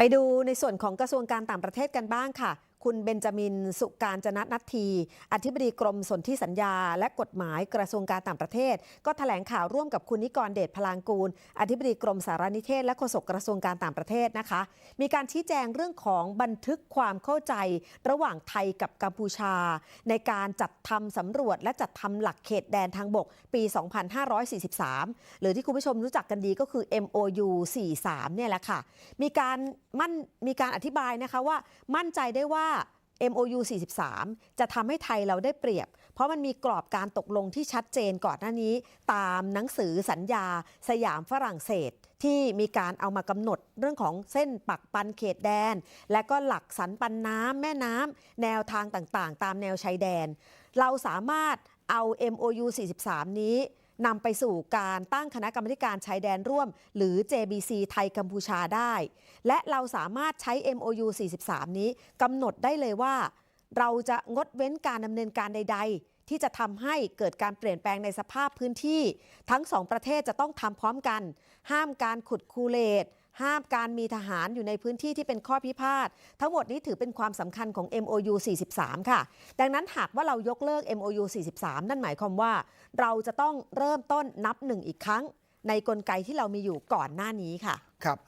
ไปดูในส่วนของกระทรวงการต่างประเทศกันบ้างค่ะ คุณเบนจามิน สุการจนะนัทที อธิบดีกรมสนธิสัญญา และกฎหมายกระทรวงการต่างประเทศ ก็แถลงข่าวร่วมกับคุณนิกรเดชพลางกูล อธิบดีกรมสารนิเทศ และโฆษกกระทรวงการต่างประเทศนะคะ มีการชี้แจงเรื่องของบันทึกความเข้าใจ ระหว่างไทยกับกัมพูชา ในการจัดทำสำรวจและจัดทำหลักเขตแดนทางบกปี 2543 หรือที่คุณผู้ชมรู้จักกันดีก็คือ MOU 43 เนี่ยแหละค่ะ มีการมั่นมีการอธิบายนะคะว่ามั่นใจได้ว่า MOU 43 จะทำให้ไทยเราได้เปรียบ เพราะมันมีกรอบการตกลงที่ชัดเจนก่อนหน้านี้ ตามหนังสือสัญญา สยามฝรั่งเศส ที่มีการเอามากำหนดเรื่องของเส้นปักปันเขตแดน และก็หลักสันปันน้ำแม่น้ำแนวทางต่างๆ ตามแนวชายแดน เราสามารถเอา MOU 43 นี้ นำไปสู่การตั้งคณะกรรมการชายแดนร่วม หรือ JBC ไทยกัมพูชาได้ และเราสามารถใช้ MOU 43 นี้กำหนดได้เลยว่า เราจะงดเว้นการดำเนินการใด ๆ ที่จะทำให้เกิดการเปลี่ยนแปลงในสภาพพื้นที่ ทั้งสองประเทศจะต้องทำพร้อมกัน ห้ามการขุดคูเลต ห้ามการมีทหารอยู่ในพื้นที่ที่เป็นข้อพิพาททั้งหมดนี้ถือเป็นความสำคัญของ MOU 43 ค่ะ ดังนั้นหากว่าเรายกเลิก MOU 43 นั่นหมายความว่า เราจะต้องเริ่มต้นนับหนึ่งอีกครั้ง ในกลไกที่เรามีอยู่ก่อนหน้านี้ค่ะ ครับ